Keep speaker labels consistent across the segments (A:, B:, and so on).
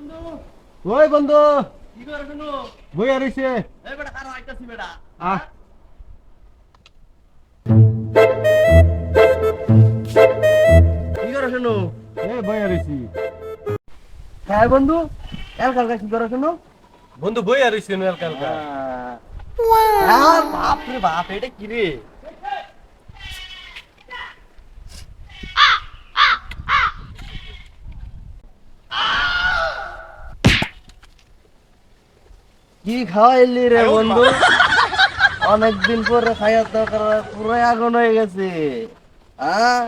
A: ওই বন্ধু।
B: কি করে শুনো
A: বই আর হইছে
B: এই বেটা কারও আইতাছি বেটা।
A: আহ।
B: কি করে শুনো
A: এ বই আর হইছি
B: হ্যাঁ বন্ধু কাল কালকা কি করে শুনো
A: বন্ধু বই আর হইছে কাল কালকা
B: হ্যাঁ বাপ রে বাপ এটা কি রে? কি খাওয়াইলি রে বন্ধু? অনেকদিন পরে খাইয়া তো পুরো আগুন হয়ে গেছে। হ্যাঁ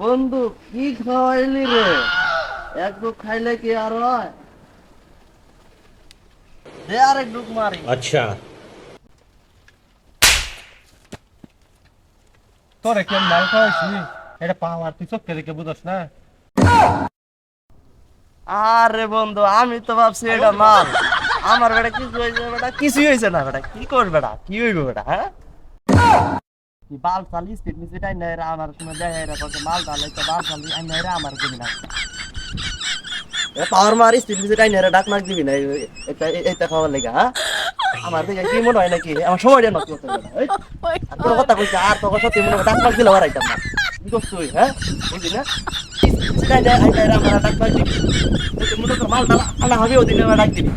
B: বন্ধু কি খাওয়াইলি রে? এক ডুক খাইলে কি আর হয়? দে আর এক ডুক মারি।
C: আচ্ছা।
A: তোরে কেন মাল খাওয়াইছি? এটা পাওয়ার তুই চোখকে দেখে বুঝস না।
B: আরে বন্ধু আমি তো ভাবছি এটা মাল। আমার বেটা কিছু হয়েছে বেটা কিছুই হয়েছে না বেটা। কি করবে বেটা? কি হইবে বেটা হ্যাঁ? বাল চালি স্পিড মিস এটাই নাই রে আমার তুমি দেখে রে কত মাল ডালে তো বাল চালি আই নাই রে আমার দিবি না পাওয়ার মারি স্পিড মিস এটাই নাই রে ডাক দিবি না এ- এটা এ- এটা খাওয়ার লাগা হ্যাঁ? আমার দেখে কি মনে হয় নাকি? আমার সময় দেন নষ্ট করতে হবে না, এই, আর তোর কথা কইছে আর তোর তুই মনে হয় ডাক দিলে হারাইতাম না কি করছিস হ্যাঁ? বুঝলি না? সেটাই নাই আই নাই রে আমার ডাক মাক দিবি মনে ডাক দিবি